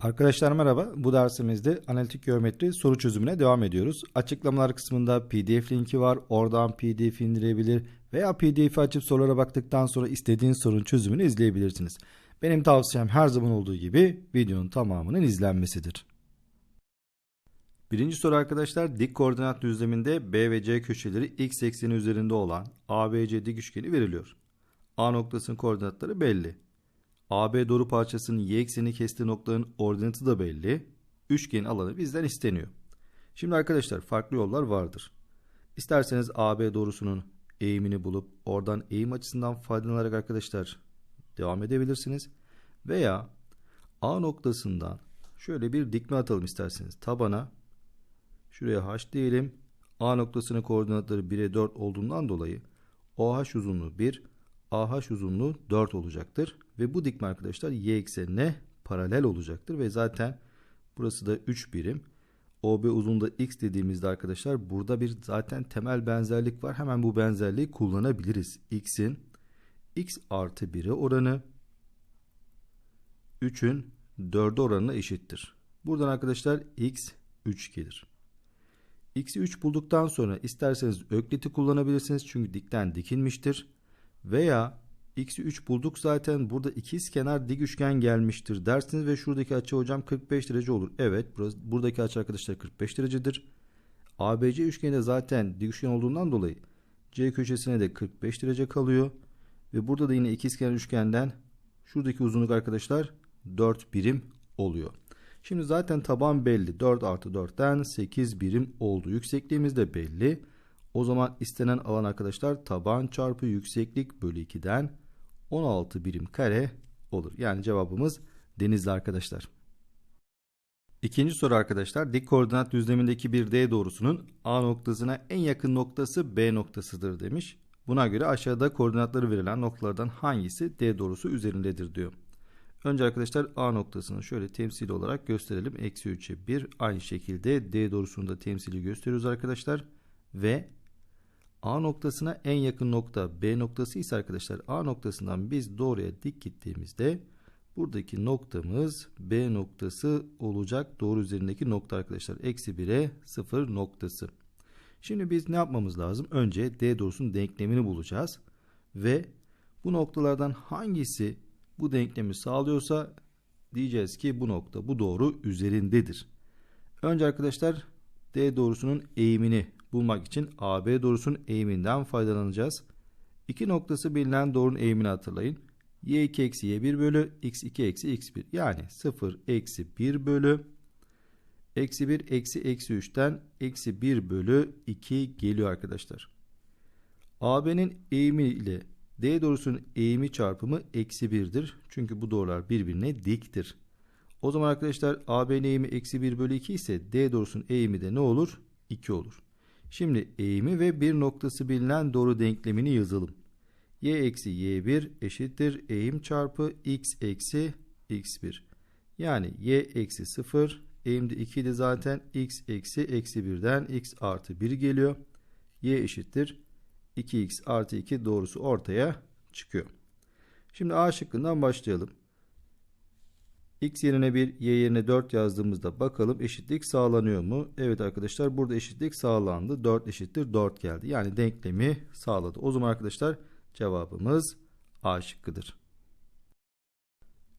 Arkadaşlar merhaba. Bu dersimizde analitik geometri soru çözümüne devam ediyoruz. Açıklamalar kısmında PDF linki var. Oradan PDF indirebilir veya PDF açıp sorulara baktıktan sonra istediğiniz sorunun çözümünü izleyebilirsiniz. Benim tavsiyem her zaman olduğu gibi videonun tamamının izlenmesidir. Birinci soru arkadaşlar dik koordinat düzleminde B ve C köşeleri x ekseni üzerinde olan ABC dik üçgeni veriliyor. A noktasının koordinatları belli. AB doğru parçasının y ekseni kestiği noktanın ordinatı da belli. Üçgenin alanı bizden isteniyor. Şimdi arkadaşlar farklı yollar vardır. İsterseniz AB doğrusunun eğimini bulup oradan eğim açısından faydalanarak arkadaşlar devam edebilirsiniz. Veya A noktasından şöyle bir dikme atalım isterseniz tabana. Şuraya h diyelim. A noktasının koordinatları 1'e 4 olduğundan dolayı OH uzunluğu 1, AH uzunluğu 4 olacaktır. Ve bu dikme arkadaşlar y eksenine paralel olacaktır. Ve zaten burası da 3 birim. OB uzunluğu x dediğimizde arkadaşlar burada bir zaten temel benzerlik var. Hemen bu benzerliği kullanabiliriz. x'in x artı 1'e oranı 3'ün 4'e oranına eşittir. Buradan arkadaşlar x 3 gelir. X'i 3 bulduktan sonra isterseniz ökliti kullanabilirsiniz. Çünkü dikten dikilmiştir. Veya x'i 3 bulduk zaten burada ikiz kenar dik üçgen gelmiştir dersiniz ve şuradaki açı hocam 45 derece olur. Evet burası, buradaki açı arkadaşlar 45 derecedir. ABC üçgeni zaten dik üçgen olduğundan dolayı C köşesine de 45 derece kalıyor. Ve burada da yine ikiz kenar üçgenden şuradaki uzunluk arkadaşlar 4 birim oluyor. Şimdi zaten taban belli. 4 artı 4'ten 8 birim oldu. Yüksekliğimiz de belli. O zaman istenen alan arkadaşlar taban çarpı yükseklik bölü 2'den 16 birim kare olur. Yani cevabımız denizli arkadaşlar. İkinci soru arkadaşlar dik koordinat düzlemindeki bir D doğrusunun A noktasına en yakın noktası B noktasıdır demiş. Buna göre aşağıda koordinatları verilen noktalardan hangisi D doğrusu üzerindedir diyor. Önce arkadaşlar A noktasını şöyle temsili olarak gösterelim. Eksi 3'e 1 aynı şekilde D doğrusunu da temsili gösteriyoruz arkadaşlar. Ve A noktasına en yakın nokta B noktası ise arkadaşlar A noktasından biz doğruya dik gittiğimizde buradaki noktamız B noktası olacak. Doğru üzerindeki nokta arkadaşlar. Eksi 1'e 0 noktası. Şimdi biz ne yapmamız lazım? Önce D doğrusunun denklemini bulacağız. Ve bu noktalardan hangisi bu denklemi sağlıyorsa diyeceğiz ki bu nokta bu doğru üzerindedir. Önce arkadaşlar D doğrusunun eğimini bulmak için AB doğrusunun eğiminden faydalanacağız. İki noktası bilinen doğrunun eğimini hatırlayın. y2 eksi y1 bölü x2 eksi x1 yani 0 eksi 1 bölü eksi 1 eksi eksi 3'ten eksi 1 bölü 2 geliyor arkadaşlar. AB'nin eğimi ile D doğrusunun eğimi çarpımı eksi 1'dir. Çünkü bu doğrular birbirine diktir. O zaman arkadaşlar AB'nin eğimi eksi 1 bölü 2 ise D doğrusunun eğimi de ne olur? 2 olur. Şimdi eğimi ve bir noktası bilinen doğru denklemini yazalım. y eksi y1 eşittir eğim çarpı x eksi x1. Yani y eksi 0 eğimde 2 de zaten x eksi eksi 1'den x artı 1 geliyor. y eşittir 2x artı 2 doğrusu ortaya çıkıyor. Şimdi A şıkkından başlayalım. X yerine 1, Y yerine 4 yazdığımızda bakalım eşitlik sağlanıyor mu? Evet arkadaşlar burada eşitlik sağlandı. 4 eşittir 4 geldi. Yani denklemi sağladı. O zaman arkadaşlar cevabımız A şıkkıdır.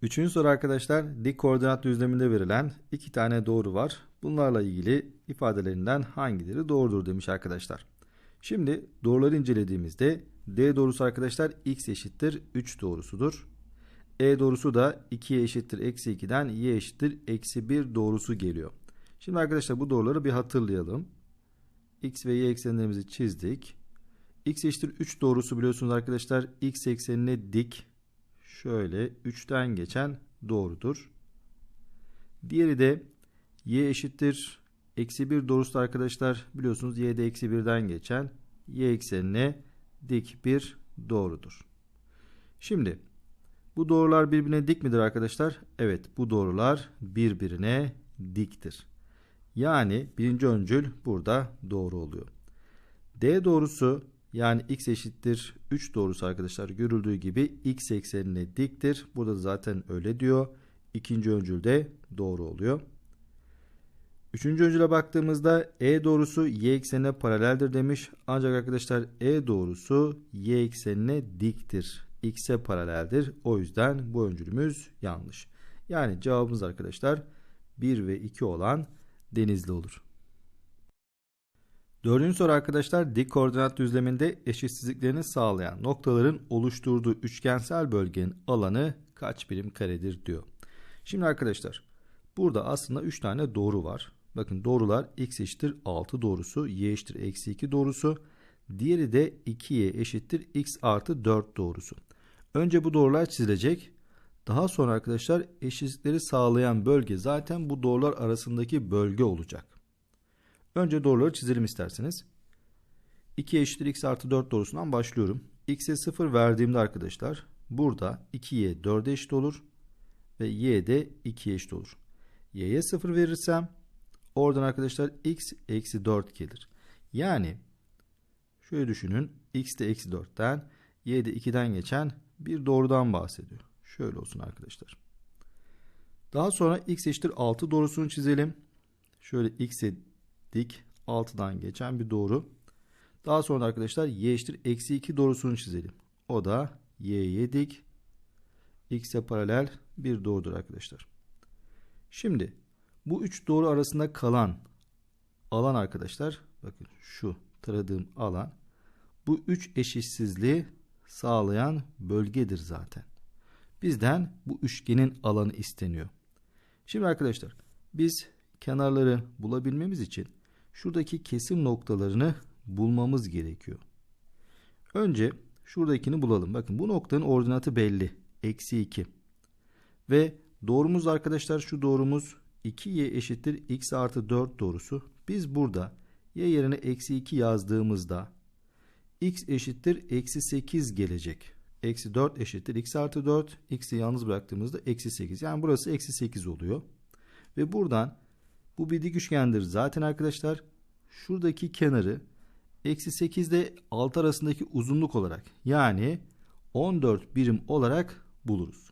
Üçüncü soru arkadaşlar dik koordinat düzleminde verilen iki tane doğru var. Bunlarla ilgili ifadelerinden hangileri doğrudur demiş arkadaşlar. Şimdi doğruları incelediğimizde D doğrusu arkadaşlar x eşittir 3 doğrusudur. E doğrusu da 2'ye eşittir eksi 2'den y eşittir eksi 1 doğrusu geliyor. Şimdi arkadaşlar bu doğruları bir hatırlayalım. X ve y eksenlerimizi çizdik. X eşittir 3 doğrusu biliyorsunuz arkadaşlar x eksenine dik şöyle 3'ten geçen doğrudur. Diğeri de y eşittir eksi 1 doğrusu arkadaşlar biliyorsunuz y'de eksi 1'den geçen y eksenine dik bir doğrudur. Şimdi bu doğrular birbirine dik midir arkadaşlar? Evet bu doğrular birbirine diktir. Yani birinci öncül burada doğru oluyor. D doğrusu yani x eşittir 3 doğrusu arkadaşlar görüldüğü gibi x eksenine diktir. Burada da zaten öyle diyor. İkinci öncül de doğru oluyor. Üçüncü öncüle baktığımızda E doğrusu y eksenine paraleldir demiş. Ancak arkadaşlar E doğrusu y eksenine diktir. X'e paraleldir. O yüzden bu öncülümüz yanlış. Yani cevabımız arkadaşlar 1 ve 2 olan denizli olur. Dördüncü soru arkadaşlar dik koordinat düzleminde eşitsizliklerini sağlayan noktaların oluşturduğu üçgensel bölgenin alanı kaç birim karedir diyor. Şimdi arkadaşlar burada aslında 3 tane doğru var. Bakın doğrular x eşittir 6 doğrusu, y eşittir eksi 2 doğrusu. Diğeri de 2y eşittir x artı 4 doğrusu. Önce bu doğrular çizilecek. Daha sonra arkadaşlar eşitlikleri sağlayan bölge zaten bu doğrular arasındaki bölge olacak. Önce doğruları çizelim isterseniz. 2 eşittir x artı 4 doğrusundan başlıyorum. x'e 0 verdiğimde arkadaşlar burada 2y 4'e eşit olur. Ve y de 2'ye eşit olur. y'ye 0 verirsem oradan arkadaşlar x eksi 4 gelir. Yani şöyle düşünün x de eksi 4'ten y de 2'den geçen bir doğrudan bahsediyor. Şöyle olsun arkadaşlar. Daha sonra x eşittir 6 doğrusunu çizelim. Şöyle x'e dik 6'dan geçen bir doğru. Daha sonra arkadaşlar y eşittir eksi 2 doğrusunu çizelim. O da y'ye dik x'e paralel bir doğrudur arkadaşlar. Şimdi bu üç doğru arasında kalan alan arkadaşlar bakın şu taradığım alan bu üç eşitsizliği sağlayan bölgedir zaten. Bizden bu üçgenin alanı isteniyor. Şimdi arkadaşlar biz kenarları bulabilmemiz için şuradaki kesim noktalarını bulmamız gerekiyor. Önce şuradakini bulalım. Bakın bu noktanın ordinatı belli. Eksi 2. Ve doğrumuz arkadaşlar şu doğrumuz 2y eşittir x artı 4 doğrusu. Biz burada y yerine eksi 2 yazdığımızda x eşittir eksi 8 gelecek. Eksi 4 eşittir x artı 4. X'i yalnız bıraktığımızda eksi 8. Yani burası eksi 8 oluyor. Ve buradan bu bir dik üçgendir. Zaten arkadaşlar şuradaki kenarı eksi 8 ile 6 arasındaki uzunluk olarak yani 14 birim olarak buluruz.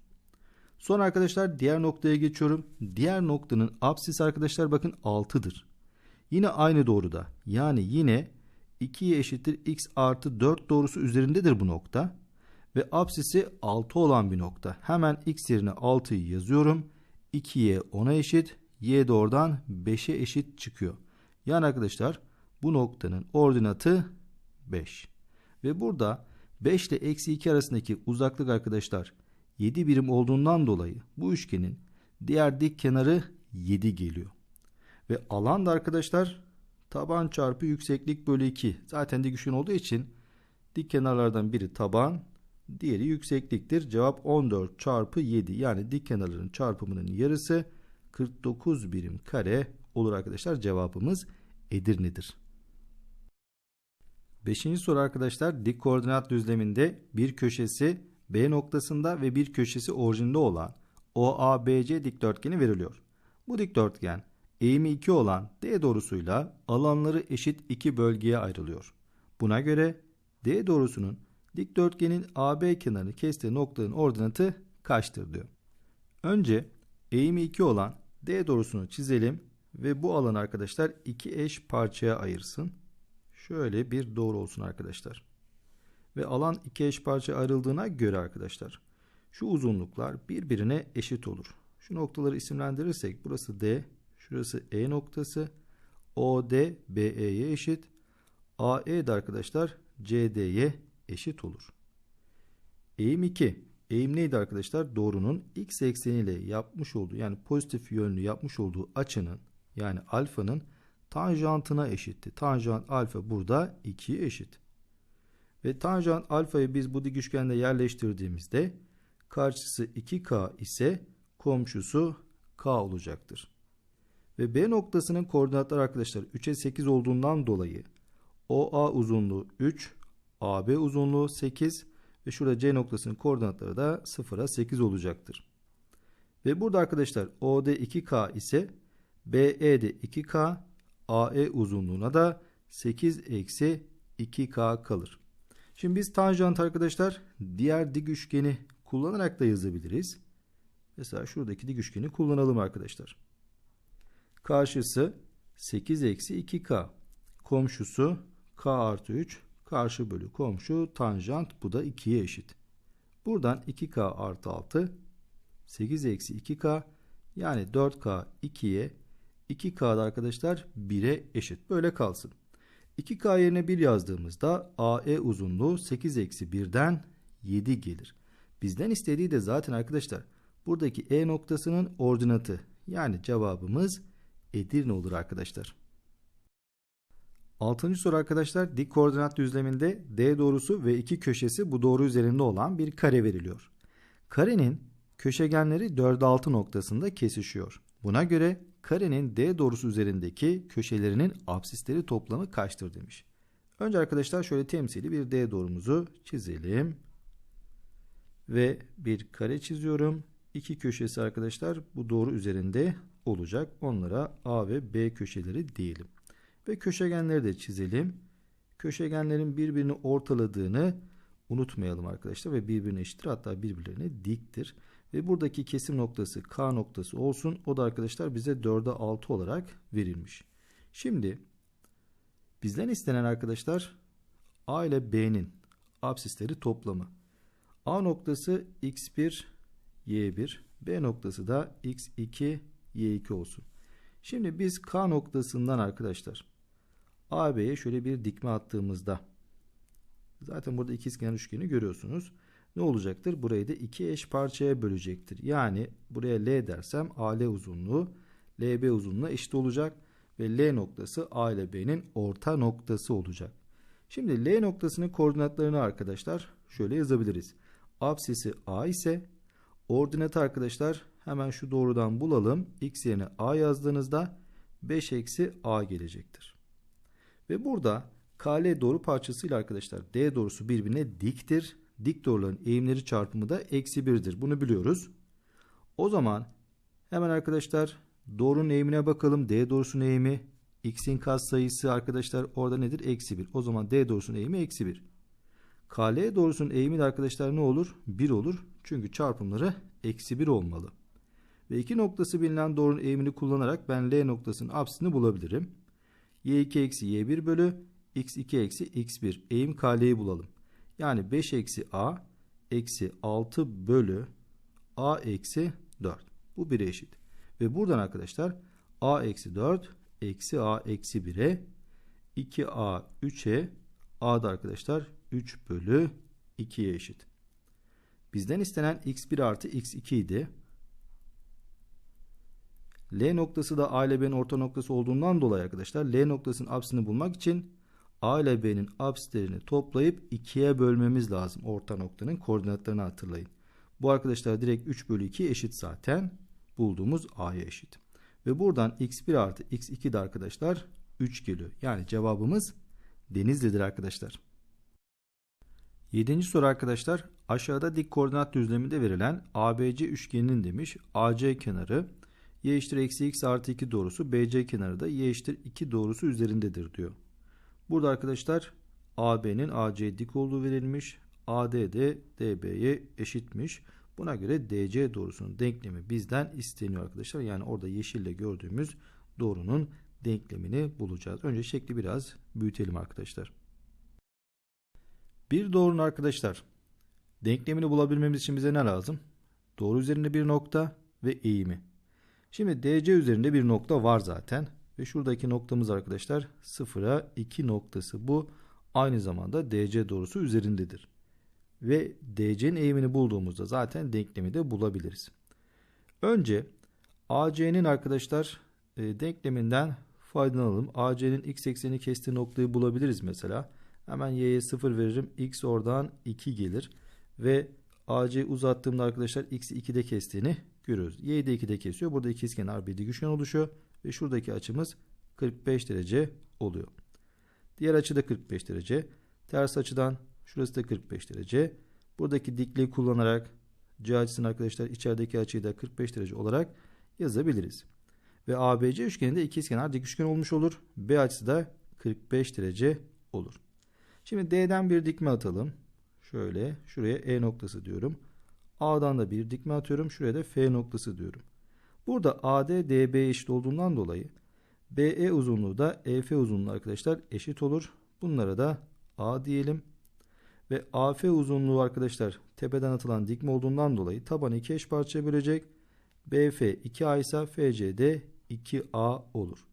Sonra arkadaşlar diğer noktaya geçiyorum. Diğer noktanın apsisi arkadaşlar bakın 6'dır. Yine aynı doğruda yani yine 2'ye eşittir x artı 4 doğrusu üzerindedir bu nokta. Ve apsisi 6 olan bir nokta. Hemen x yerine 6'yı yazıyorum. 2'ye 10'a eşit. Y de oradan 5'e eşit çıkıyor. Yani arkadaşlar bu noktanın ordinatı 5. Ve burada 5 ile eksi 2 arasındaki uzaklık arkadaşlar 7 birim olduğundan dolayı bu üçgenin diğer dik kenarı 7 geliyor. Ve alan da arkadaşlar taban çarpı yükseklik bölü 2. Zaten dik üçgen olduğu için dik kenarlardan biri taban diğeri yüksekliktir. Cevap 14 çarpı 7 yani dik kenarların çarpımının yarısı 49 birim kare olur arkadaşlar. Cevabımız Edirne'dir. Beşinci soru arkadaşlar dik koordinat düzleminde bir köşesi B noktasında ve bir köşesi orijinde olan OABC dikdörtgeni veriliyor. Bu dikdörtgen eğimi 2 olan D doğrusuyla alanları eşit iki bölgeye ayrılıyor. Buna göre D doğrusunun dikdörtgenin AB kenarını kestiği noktanın ordinatı kaçtır diyor. Önce eğimi 2 olan D doğrusunu çizelim ve bu alan arkadaşlar iki eş parçaya ayırsın. Şöyle bir doğru olsun arkadaşlar. Ve alan iki eş parça ayrıldığına göre arkadaşlar şu uzunluklar birbirine eşit olur. Şu noktaları isimlendirirsek burası D, şurası E noktası, OD BE'ye eşit, AE de arkadaşlar CD'ye eşit olur. Eğim 2. Eğim neydi arkadaşlar? Doğrunun x ekseniyle yapmış olduğu yani pozitif yönlü yapmış olduğu açının yani alfanın tanjantına eşitti. Tanjant alfa burada 2'ye eşit. Ve tanjant alfayı biz bu dik üçgende yerleştirdiğimizde karşısı 2K ise komşusu K olacaktır. Ve B noktasının koordinatları arkadaşlar 3'e 8 olduğundan dolayı OA uzunluğu 3, AB uzunluğu 8 ve şurada C noktasının koordinatları da 0'a 8 olacaktır. Ve burada arkadaşlar OD 2K ise BE de 2K, AE uzunluğuna da 8 eksi 2K kalır. Şimdi biz tanjant arkadaşlar diğer dik üçgeni kullanarak da yazabiliriz. Mesela şuradaki dik üçgeni kullanalım arkadaşlar. Karşısı 8 eksi 2K. Komşusu K artı 3. Karşı bölü komşu tanjant bu da 2'ye eşit. Buradan 2K artı 6 8 eksi 2K yani 4K 2'ye 2K'da arkadaşlar 1'e eşit. Böyle kalsın. 2K yerine 1 yazdığımızda AE uzunluğu 8 eksi 1'den 7 gelir. Bizden istediği de zaten arkadaşlar buradaki E noktasının ordinatı. Yani cevabımız Edirne olur arkadaşlar. Altıncı soru arkadaşlar dik koordinat düzleminde D doğrusu ve iki köşesi bu doğru üzerinde olan bir kare veriliyor. Karenin köşegenleri 4'e 6 noktasında kesişiyor. Buna göre karenin D doğrusu üzerindeki köşelerinin absisleri toplamı kaçtır demiş. Önce arkadaşlar şöyle temsili bir D doğrumuzu çizelim. Ve bir kare çiziyorum. İki köşesi arkadaşlar bu doğru üzerinde olacak. Onlara A ve B köşeleri diyelim. Ve köşegenleri de çizelim. Köşegenlerin birbirini ortaladığını unutmayalım arkadaşlar ve birbirine eşittir hatta birbirlerine diktir. Ve buradaki kesim noktası K noktası olsun. O da arkadaşlar bize 4'e 6 olarak verilmiş. Şimdi bizden istenen arkadaşlar A ile B'nin absisleri toplamı. A noktası x1, y1, B noktası da x2, y2 olsun. Şimdi biz K noktasından arkadaşlar AB'ye şöyle bir dikme attığımızda zaten burada ikizkenar üçgeni görüyorsunuz. Ne olacaktır? Burayı da iki eş parçaya bölecektir. Yani buraya L dersem AL uzunluğu LB uzunluğuna eşit olacak ve L noktası A ile B'nin orta noktası olacak. Şimdi L noktasının koordinatlarını arkadaşlar şöyle yazabiliriz. Absisi A ise ordinatı arkadaşlar hemen şu doğrudan bulalım. X yerine A yazdığınızda 5 eksi A gelecektir. Ve burada KL doğru parçasıyla arkadaşlar D doğrusu birbirine diktir. Dik eğimleri çarpımı da eksi 1'dir. Bunu biliyoruz. O zaman hemen arkadaşlar doğrunun eğimine bakalım. D doğrusunun eğimi x'in katsayısı arkadaşlar orada nedir? Eksi 1. O zaman D doğrusunun eğimi eksi 1. KL doğrusunun eğimi de arkadaşlar ne olur? 1 olur. Çünkü çarpımları eksi 1 olmalı. Ve iki noktası bilinen doğrunun eğimini kullanarak ben L noktasının apsisini bulabilirim. Y2 eksi Y1 bölü X2 eksi X1 eğim KL'yi bulalım. Yani 5 eksi A eksi 6 bölü A eksi 4. Bu 1'e eşit. Ve buradan arkadaşlar A eksi 4 eksi A eksi 1'e 2A 3'e A'da arkadaşlar 3 bölü 2'ye eşit. Bizden istenen x1 artı x2 idi. L noktası da A ile B'nin orta noktası olduğundan dolayı arkadaşlar L noktasının apsini bulmak için A ile B'nin apslerini toplayıp 2'ye bölmemiz lazım. Orta noktanın koordinatlarını hatırlayın. Bu arkadaşlar direkt 3 bölü 2 eşit zaten. Bulduğumuz A'ya eşit. Ve buradan x1 artı x2 de arkadaşlar 3 geliyor. Yani cevabımız Denizli'dir arkadaşlar. Yedinci soru arkadaşlar. Aşağıda dik koordinat düzleminde verilen ABC üçgeninin demiş AC kenarı y eşittir eksi x artı 2 doğrusu BC kenarı da y eşittir 2 doğrusu üzerindedir diyor. Burada arkadaşlar AB'nin AC dik olduğu verilmiş. AD de DB'ye eşitmiş. Buna göre DC doğrusunun denklemi bizden isteniyor arkadaşlar. Yani orada yeşille gördüğümüz doğrunun denklemini bulacağız. Önce şekli biraz büyütelim arkadaşlar. Bir doğrunun arkadaşlar denklemini bulabilmemiz için bize ne lazım? Doğru üzerinde bir nokta ve eğimi. Şimdi DC üzerinde bir nokta var zaten. Ve şuradaki noktamız arkadaşlar 0'a 2 noktası. Bu aynı zamanda DC doğrusu üzerindedir. Ve DC'nin eğimini bulduğumuzda zaten denklemi de bulabiliriz. Önce AC'nin arkadaşlar e, denkleminden faydalanalım. AC'nin x ekseni kestiği noktayı bulabiliriz mesela. Hemen y'ye 0 veririm. x oradan 2 gelir. Ve AC uzattığımda arkadaşlar x'i 2'de kestiğini görüyoruz. Y'yi de 2'de kesiyor. Burada ikizkenar bir dik üçgen oluşuyor. Ve şuradaki açımız 45 derece oluyor. Diğer açı da 45 derece. Ters açıdan şurası da 45 derece. Buradaki dikliği kullanarak C açısını arkadaşlar içerideki açıyı da 45 derece olarak yazabiliriz. Ve ABC üçgeninde ikizkenar dik üçgen olmuş olur. B açısı da 45 derece olur. Şimdi D'den bir dikme atalım. Şöyle şuraya E noktası diyorum. A'dan da bir dikme atıyorum. Şuraya da F noktası diyorum. Burada AD DB eşit olduğundan dolayı BE uzunluğu da EF uzunluğu arkadaşlar eşit olur. Bunlara da A diyelim. Ve AF uzunluğu arkadaşlar tepeden atılan dikme olduğundan dolayı tabanı iki eş parçaya bölecek. BF 2A ise FCD 2A olur.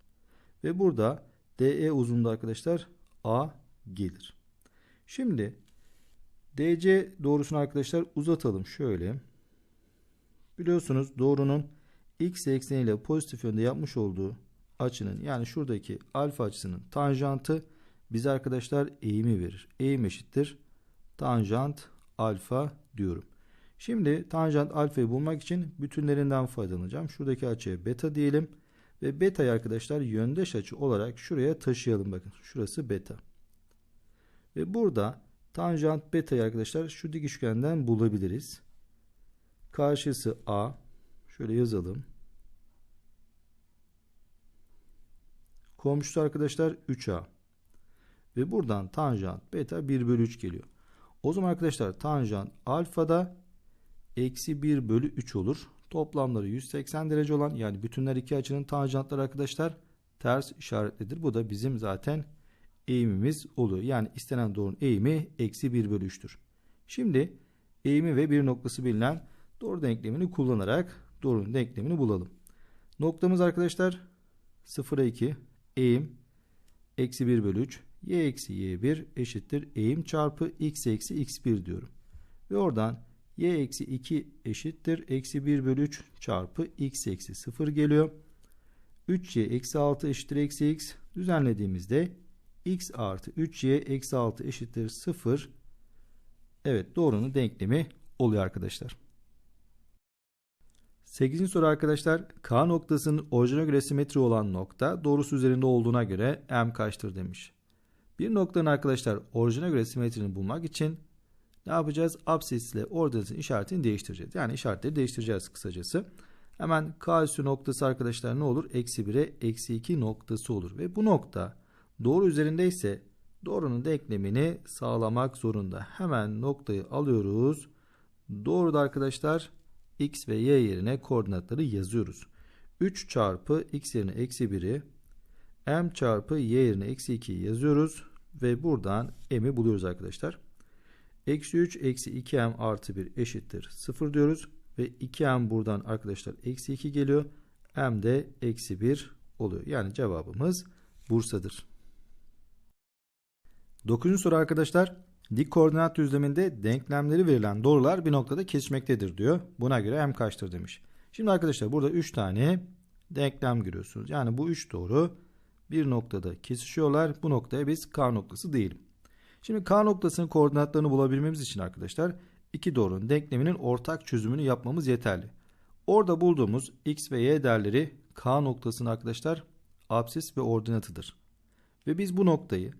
Ve burada DE uzunluğu arkadaşlar A gelir. Şimdi DC doğrusunu arkadaşlar uzatalım şöyle. Biliyorsunuz doğrunun x ekseniyle pozitif yönde yapmış olduğu açının yani şuradaki alfa açısının tanjantı bize arkadaşlar eğimi verir. Eğim eşittir tanjant alfa diyorum. Şimdi tanjant alfayı bulmak için bütünlerinden faydalanacağım. Şuradaki açıya beta diyelim ve beta'yı arkadaşlar yöndeş açı olarak şuraya taşıyalım bakın. Şurası beta. Ve burada tanjant beta'yı arkadaşlar şu dik üçgenden bulabiliriz. Karşısı A. Şöyle yazalım. Komşusu arkadaşlar 3A. Ve buradan tanjant beta 1 bölü 3 geliyor. O zaman arkadaşlar tanjant alfa da eksi 1 bölü 3 olur. Toplamları 180 derece olan yani bütünler iki açının tanjantları arkadaşlar ters işaretlidir. Bu da bizim zaten eğimimiz oluyor. Yani istenen doğrunun eğimi eksi 1 bölü 3'tür. Şimdi eğimi ve bir noktası bilinen doğru denklemini kullanarak doğrunun denklemini bulalım. Noktamız arkadaşlar 0'a 2 eğim eksi 1 bölü 3 y eksi y1 eşittir eğim çarpı x eksi x1 diyorum. Ve oradan y eksi 2 eşittir eksi 1 bölü 3 çarpı x eksi 0 geliyor. 3y eksi 6 eşittir eksi x düzenlediğimizde x artı 3y eksi 6 eşittir 0. Evet doğrunun denklemi oluyor arkadaşlar. 8. soru arkadaşlar K noktasının orijine göre simetri olan nokta doğrusu üzerinde olduğuna göre M kaçtır demiş. Bir noktanın arkadaşlar orijine göre simetrini bulmak için ne yapacağız? Absis ile ordinatın işaretini değiştireceğiz. Yani işaretleri değiştireceğiz kısacası. Hemen K üssü noktası arkadaşlar ne olur? Eksi 1'e eksi 2 noktası olur. Ve bu nokta doğru üzerindeyse doğrunun denklemini sağlamak zorunda. Hemen noktayı alıyoruz. Doğruda arkadaşlar x ve y yerine koordinatları yazıyoruz. 3 çarpı x yerine eksi 1'i m çarpı y yerine eksi 2'yi yazıyoruz. Ve buradan m'i buluyoruz arkadaşlar. Eksi 3 eksi 2m artı 1 eşittir 0 diyoruz. Ve 2m buradan arkadaşlar eksi 2 geliyor. m de eksi 1 oluyor. Yani cevabımız Bursa'dır. 9. soru arkadaşlar. Dik koordinat düzleminde denklemleri verilen doğrular bir noktada kesişmektedir diyor. Buna göre m kaçtır demiş. Şimdi arkadaşlar burada 3 tane denklem görüyorsunuz. Yani bu 3 doğru bir noktada kesişiyorlar. Bu noktaya biz K noktası diyelim. Şimdi K noktasının koordinatlarını bulabilmemiz için arkadaşlar iki doğrunun denkleminin ortak çözümünü yapmamız yeterli. Orada bulduğumuz x ve y değerleri K noktasının arkadaşlar absis ve ordinatıdır. Ve biz bu noktayı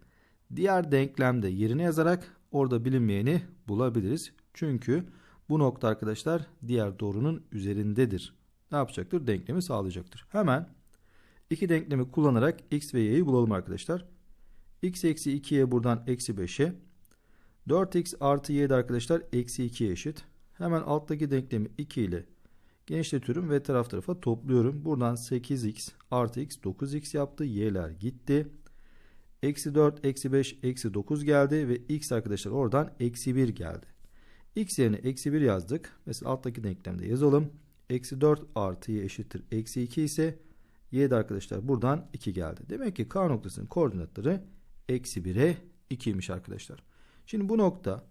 diğer denklemde yerine yazarak orada bilinmeyeni bulabiliriz. Çünkü bu nokta arkadaşlar diğer doğrunun üzerindedir. Ne yapacaktır? Denklemi sağlayacaktır. Hemen iki denklemi kullanarak x ve y'yi bulalım arkadaşlar. x eksi 2y buradan eksi 5'e. 4x artı y de arkadaşlar eksi 2'ye eşit. Hemen alttaki denklemi 2 ile genişletiyorum ve taraf tarafa topluyorum. Buradan 8x artı x 9x yaptı. y'ler gitti. Eksi 4, eksi 5, eksi 9 geldi ve x arkadaşlar oradan eksi 1 geldi. x yerine eksi 1 yazdık. Mesela alttaki denklemde yazalım. Eksi 4 artı y eşittir. Eksi 2 ise y de arkadaşlar buradan 2 geldi. Demek ki k noktasının koordinatları eksi 1'e 2'ymiş arkadaşlar. Şimdi bu nokta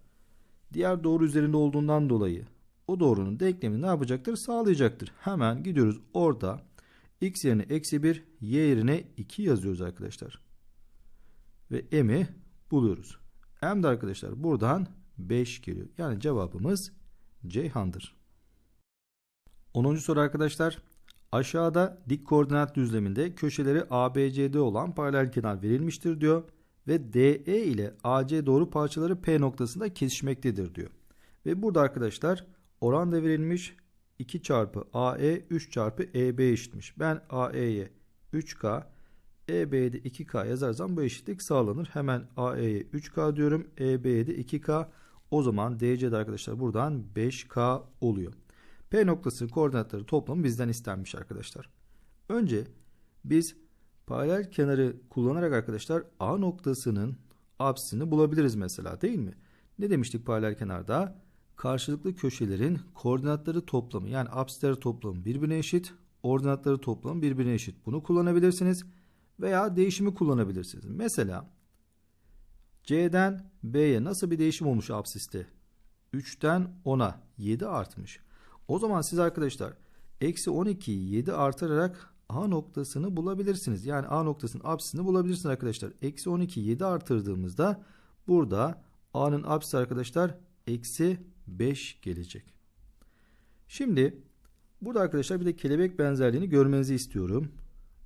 diğer doğru üzerinde olduğundan dolayı o doğrunun denklemini ne yapacaktır? Sağlayacaktır. Hemen gidiyoruz orada x yerine eksi 1 y yerine 2 yazıyoruz arkadaşlar. Ve m'i buluyoruz. M de arkadaşlar buradan 5 geliyor. Yani cevabımız Ceyhan'dır. 10. soru arkadaşlar. Aşağıda dik koordinat düzleminde köşeleri ABCD olan paralel kenar verilmiştir diyor. Ve DE ile AC doğru parçaları P noktasında kesişmektedir diyor. Ve burada arkadaşlar oran da verilmiş. 2 çarpı AE 3 çarpı EB eşitmiş. Ben AE'ye 3K EB'ye de 2K yazarsam bu eşitlik sağlanır. Hemen AE'ye 3K diyorum. EB'ye de 2K. O zaman DC'de arkadaşlar buradan 5K oluyor. P noktasının koordinatları toplamı bizden istenmiş arkadaşlar. Önce biz paralel kenarı kullanarak arkadaşlar A noktasının apsisini bulabiliriz mesela değil mi? Ne demiştik paralel kenarda? Karşılıklı köşelerin koordinatları toplamı yani apsisleri toplamı birbirine eşit. Ordinatları toplamı birbirine eşit. Bunu kullanabilirsiniz. Veya değişimi kullanabilirsiniz. Mesela C'den B'ye nasıl bir değişim olmuş apsiste? 3'ten 10'a 7 artmış. O zaman siz arkadaşlar eksi 12'yi 7 artırarak A noktasını bulabilirsiniz. Yani A noktasının apsisini bulabilirsiniz arkadaşlar. Eksi 12 7 artırdığımızda burada A'nın apsisi arkadaşlar eksi 5 gelecek. Şimdi burada arkadaşlar bir de kelebek benzerliğini görmenizi istiyorum.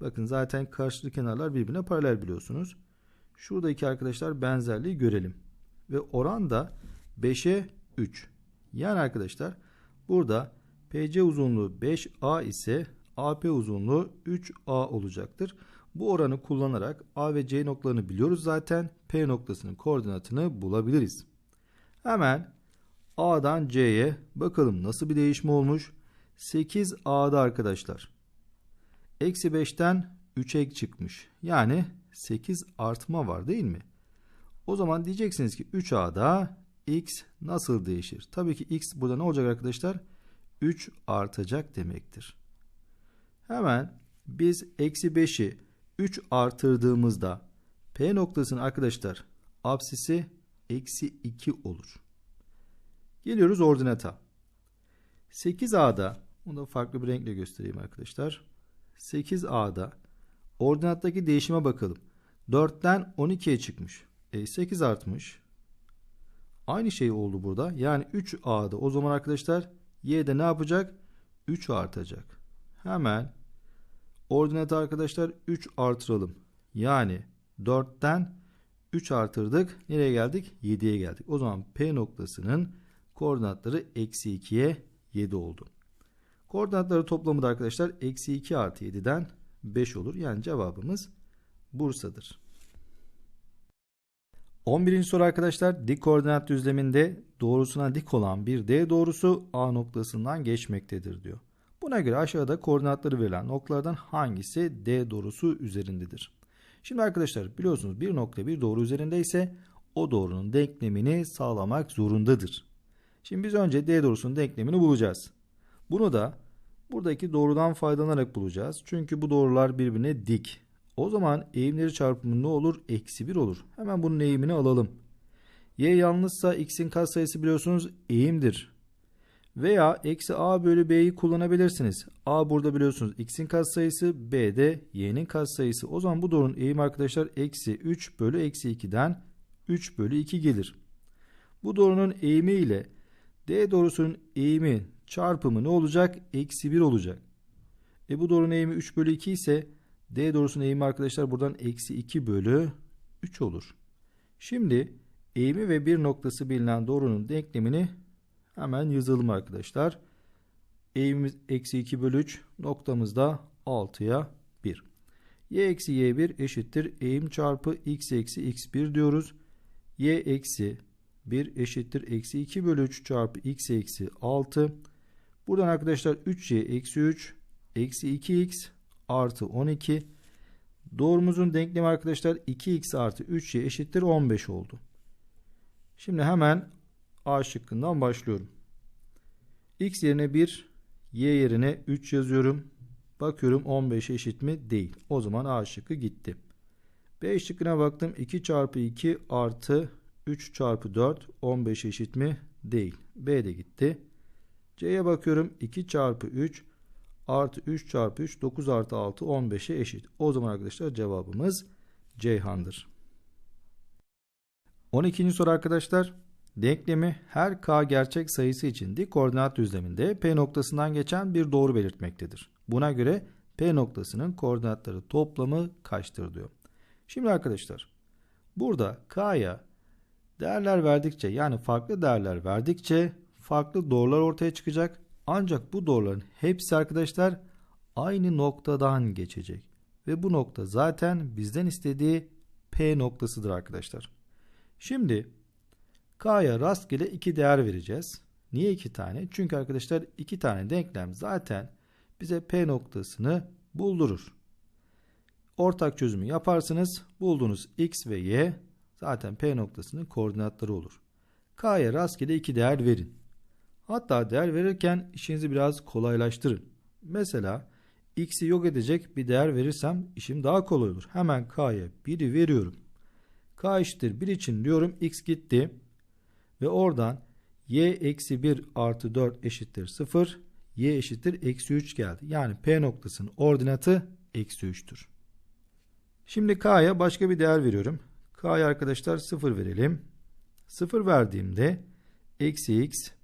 Bakın zaten karşılıklı kenarlar birbirine paralel biliyorsunuz. Şuradaki arkadaşlar benzerliği görelim. Ve oran da 5'e 3. Yani arkadaşlar burada PC uzunluğu 5A ise AP uzunluğu 3A olacaktır. Bu oranı kullanarak A ve C noktalarını biliyoruz zaten. P noktasının koordinatını bulabiliriz. Hemen A'dan C'ye bakalım nasıl bir değişme olmuş. 8A'da arkadaşlar. Eksi 5'ten 3'e çıkmış. Yani 8 artma var değil mi? O zaman diyeceksiniz ki 3A'da X nasıl değişir? Tabii ki X burada ne olacak arkadaşlar? 3 artacak demektir. Hemen biz eksi 5'i 3 artırdığımızda P noktasının arkadaşlar apsisi eksi 2 olur. Geliyoruz ordinata. 8A'da bunu da farklı bir renkle göstereyim arkadaşlar. 8A'da ordinattaki değişime bakalım. 4'ten 12'ye çıkmış. E, 8 artmış. Aynı şey oldu burada. Yani 3A'da o zaman arkadaşlar Y'de ne yapacak? 3 artacak. Hemen ordinatı arkadaşlar 3 artıralım. Yani 4'ten 3 artırdık. Nereye geldik? 7'ye geldik. O zaman P noktasının koordinatları eksi 2'ye 7 oldu. Koordinatları toplamı da arkadaşlar eksi 2 artı 7'den 5 olur. Yani cevabımız Bursa'dır. 11. soru arkadaşlar dik koordinat düzleminde doğrusuna dik olan bir D doğrusu A noktasından geçmektedir diyor. Buna göre aşağıda koordinatları verilen noktalardan hangisi D doğrusu üzerindedir? Şimdi arkadaşlar biliyorsunuz bir nokta bir doğru üzerindeyse o doğrunun denklemini sağlamak zorundadır. Şimdi biz önce D doğrusunun denklemini bulacağız. Bunu da buradaki doğrudan faydalanarak bulacağız. Çünkü bu doğrular birbirine dik. O zaman eğimleri çarpımı ne olur? Eksi 1 olur. Hemen bunun eğimini alalım. Y yalnızsa x'in katsayısı biliyorsunuz eğimdir. Veya eksi a bölü b'yi kullanabilirsiniz. a burada biliyorsunuz x'in katsayısı b de y'nin katsayısı. O zaman bu doğrunun eğimi arkadaşlar eksi 3 bölü eksi 2'den 3 bölü 2 gelir. Bu doğrunun eğimi ile d doğrusunun eğimi çarpımı ne olacak? Eksi 1 olacak. E bu doğrunun eğimi 3 bölü 2 ise D doğrusunun eğimi arkadaşlar buradan eksi 2 bölü 3 olur. Şimdi eğimi ve bir noktası bilinen doğrunun denklemini hemen yazalım arkadaşlar. Eğimimiz eksi 2 bölü 3 noktamız da 6'ya 1. Y eksi Y1 eşittir eğim çarpı x eksi x1 diyoruz. Y eksi 1 eşittir eksi 2 bölü 3 çarpı x eksi 6. Buradan arkadaşlar 3y eksi 3 eksi 2x artı 12. Doğrumuzun denklemi arkadaşlar 2x artı 3y eşittir 15 oldu. Şimdi hemen A şıkkından başlıyorum. X yerine 1, Y yerine 3 yazıyorum. Bakıyorum 15 eşit mi? Değil. O zaman A şıkkı gitti. B şıkkına baktım. 2 çarpı 2 artı 3 çarpı 4 15 eşit mi? Değil. B de gitti. C'ye bakıyorum. 2 çarpı 3 artı 3 çarpı 3 9 artı 6 15'e eşit. O zaman arkadaşlar cevabımız Ceyhan'dır. 12. soru arkadaşlar. Denklemi her k gerçek sayısı için dik koordinat düzleminde P noktasından geçen bir doğru belirtmektedir. Buna göre P noktasının koordinatları toplamı kaçtır diyor. Şimdi arkadaşlar burada k'ya değerler verdikçe yani farklı değerler verdikçe farklı doğrular ortaya çıkacak. Ancak bu doğruların hepsi arkadaşlar aynı noktadan geçecek. ve bu nokta zaten bizden istediği P noktasıdır arkadaşlar. Şimdi K'ya rastgele iki değer vereceğiz. Niye iki tane? Çünkü arkadaşlar iki tane denklem zaten bize P noktasını buldurur. Ortak çözümü yaparsınız. Bulduğunuz x ve y zaten P noktasının koordinatları olur. K'ya rastgele iki değer verin. Hatta değer verirken işinizi biraz kolaylaştırın. Mesela x'i yok edecek bir değer verirsem işim daha kolay olur. Hemen k'ya 1'i veriyorum. k eşittir 1 için diyorum x gitti. Ve oradan y eksi 1 artı 4 eşittir 0. y eşittir eksi 3 geldi. Yani p noktasının ordinatı eksi 3'tür. Şimdi k'ya başka bir değer veriyorum. k'ya arkadaşlar 0 verelim. 0 verdiğimde eksi x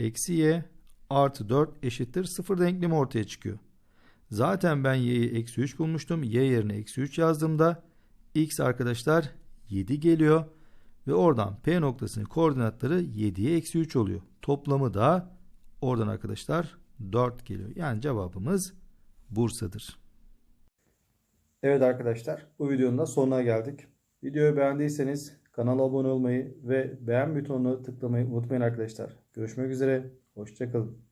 eksi y artı 4 eşittir 0 denklemi ortaya çıkıyor. Zaten ben y'yi eksi 3 bulmuştum. y yerine eksi 3 yazdığımda x arkadaşlar 7 geliyor. Ve oradan p noktasının koordinatları 7'ye eksi 3 oluyor. Toplamı da oradan arkadaşlar 4 geliyor. Yani cevabımız Bursa'dır. Evet arkadaşlar bu videonun da sonuna geldik. Videoyu beğendiyseniz kanala abone olmayı ve beğen butonuna tıklamayı unutmayın arkadaşlar. Görüşmek üzere. Hoşçakalın.